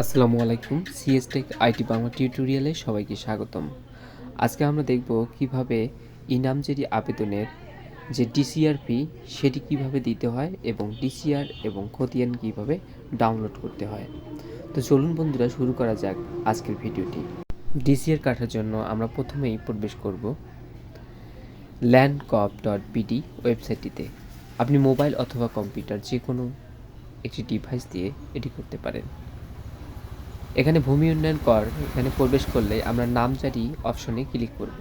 আসসালামু আলাইকুম CS take IT Bangla টিউটোরিয়ালে সবাইকে স্বাগতম। আজকে আমরা দেখব কীভাবে ইনামজেরি আবেদনের যে ডিসিআরপি সেটি কীভাবে দিতে হয় এবং ডিসিআর এবং খতিয়ান কীভাবে ডাউনলোড করতে হয়। তো চলুন বন্ধুরা, শুরু করা যাক আজকের ভিডিওটি। ডিসিআর কাটার জন্য আমরা প্রথমেই প্রবেশ করব ল্যান্ড কপ ডট বিডি ওয়েবসাইটটিতে। আপনি মোবাইল অথবা কম্পিউটার যে কোনো একটি ডিভাইস দিয়ে এটি করতে পারেন। এখানে ভূমি উন্নয়ন কর, এখানে প্রবেশ করলে আমরা নামজারি অপশনে ক্লিক করব।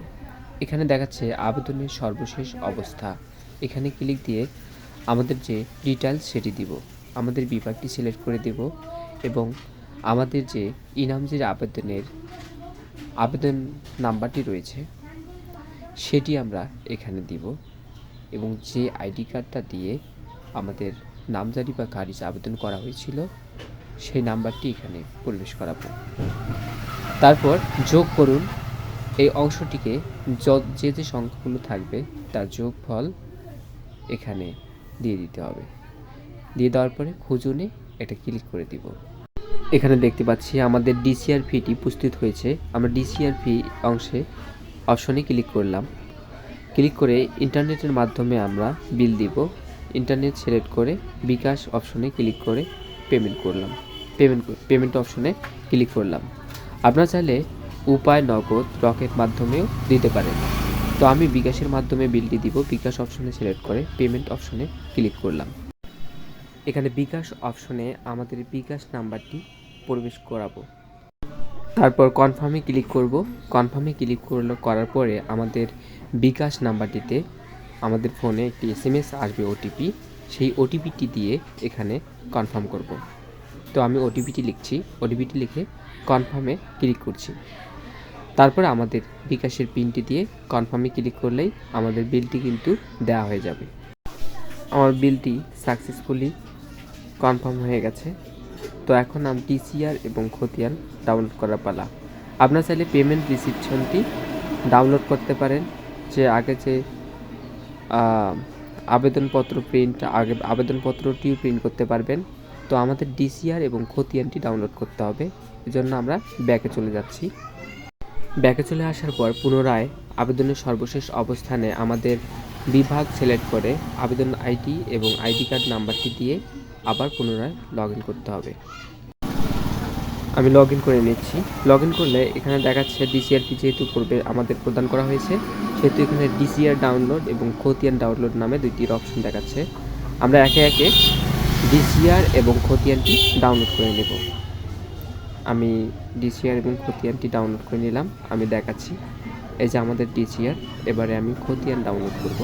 এখানে দেখাচ্ছে আবেদনের সর্বশেষ অবস্থা। এখানে ক্লিক দিয়ে আমাদের যে ডিটেলস সেটি দিব। আমাদের বিভাগটি সিলেক্ট করে দেব এবং আমাদের যে ইনামজির আবেদনের, আবেদন নাম্বারটি রয়েছে, সেটি আমরা এখানে দিব এবং যে আইডি কার্ডটা দিয়ে আমাদের নামজারি বা খারিজ আবেদন করা হয়েছিল সেই নাম্বারটি এখানে প্রবেশ করাবো। তারপর যোগ করুন। এই অংশটিকে য- যে সংখ্যাগুলো থাকবে তার যোগফল এখানে দিয়ে দিতে হবে। দিয়ে দেওয়ার পরে খুঁজুনে এটা ক্লিক করে দিব। এখানে দেখতে পাচ্ছি আমাদের ডিসিআর ফিটি উপস্থিত হয়েছে। আমরা ডিসিআর ফি অংশে অপশনে ক্লিক করলাম। ক্লিক করে ইন্টারনেটের মাধ্যমে আমরা বিল দিব। ইন্টারনেট সিলেক্ট করে বিকাশ অপশনে ক্লিক করে পেমেন্ট করলাম। পেমেন্ট পেমেন্ট অপশনে ক্লিক করলাম। আপনারা চাইলে উপায়, নগদ, রকেট মাধ্যমেও দিতে পারেন। তো আমি বিকাশের মাধ্যমে বিলটি দিব। বিকাশ অপশনে সিলেক্ট করে পেমেন্ট অপশনে ক্লিক করলাম। এখানে বিকাশ অপশনে আমাদের বিকাশ নাম্বারটি প্রবেশ করাবো। তারপর কনফার্মে ক্লিক করব। কনফার্মে ক্লিক করল করার পরে আমাদের বিকাশ নাম্বারটিতে আমাদের ফোনে একটি এসএমএস আসবে ওটিপি সেই ওটিপিটি দিয়ে এখানে কনফার্ম করব। তো আমি ওটিপিটি লিখছি। ওটিপিটি লিখে কনফার্মে ক্লিক করছি। তারপর আমাদের বিকাশের পিনটি দিয়ে কনফার্মে ক্লিক করলেই আমাদের বিলটি কিন্তু দেওয়া হয়ে যাবে। আমার বিলটি সাকসেসফুলি কনফার্ম হয়ে গেছে। তো এখন আমি টিসিআর এবং খতিয়ান ডাউনলোড করার পালা। আপনার চাইলে পেমেন্ট রিসিপশনটি ডাউনলোড করতে পারেন। যে আগে যে আবেদনপত্র প্রিন্ট আগে আবেদনপত্রটিও প্রিন্ট করতে পারবেন। তো আমাদের ডিসিআর এবং খতিয়ানটি ডাউনলোড করতে হবে। এজন্য আমরা ব্যাকে চলে যাচ্ছি। ব্যাকে চলে আসার পর পুনরায় আবেদনের সর্বশেষ অবস্থানে আমাদের বিভাগ সিলেক্ট করে আবেদন আইডি এবং আইডি কার্ড নাম্বারটি দিয়ে আবার পুনরায় লগ করতে হবে। আমি লগ করে নিচ্ছি। লগ করলে এখানে দেখাচ্ছে ডিসিআরটি যেহেতু পূর্বে আমাদের প্রদান করা হয়েছে সেহেতু এখানে ডিসিআর ডাউনলোড এবং খতিয়ান ডাউনলোড নামে দুইটির অপশন দেখাচ্ছে। আমরা একে একে ডিসিআর এবং খতিয়ানটি ডাউনলোড করে নেব। আমি ডিসিআর এবং খতিয়ানটি ডাউনলোড করে নিলাম, আমি দেখাচ্ছি। এই যে আমাদের ডিসিআর এবারে আমি খতিয়ান ডাউনলোড করব।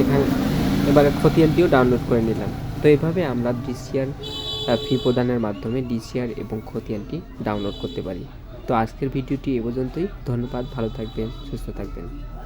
এখানে, এবারে খতিয়ানটিও ডাউনলোড করে নিলাম। তো এইভাবে আমরা ডিসিআর ফি প্রদানের মাধ্যমে ডিসিআর এবং খতিয়ানটি ডাউনলোড করতে পারি। তো আজকের ভিডিওটি এ পর্যন্তই। ধন্যবাদ, ভালো থাকবেন, সুস্থ থাকবেন।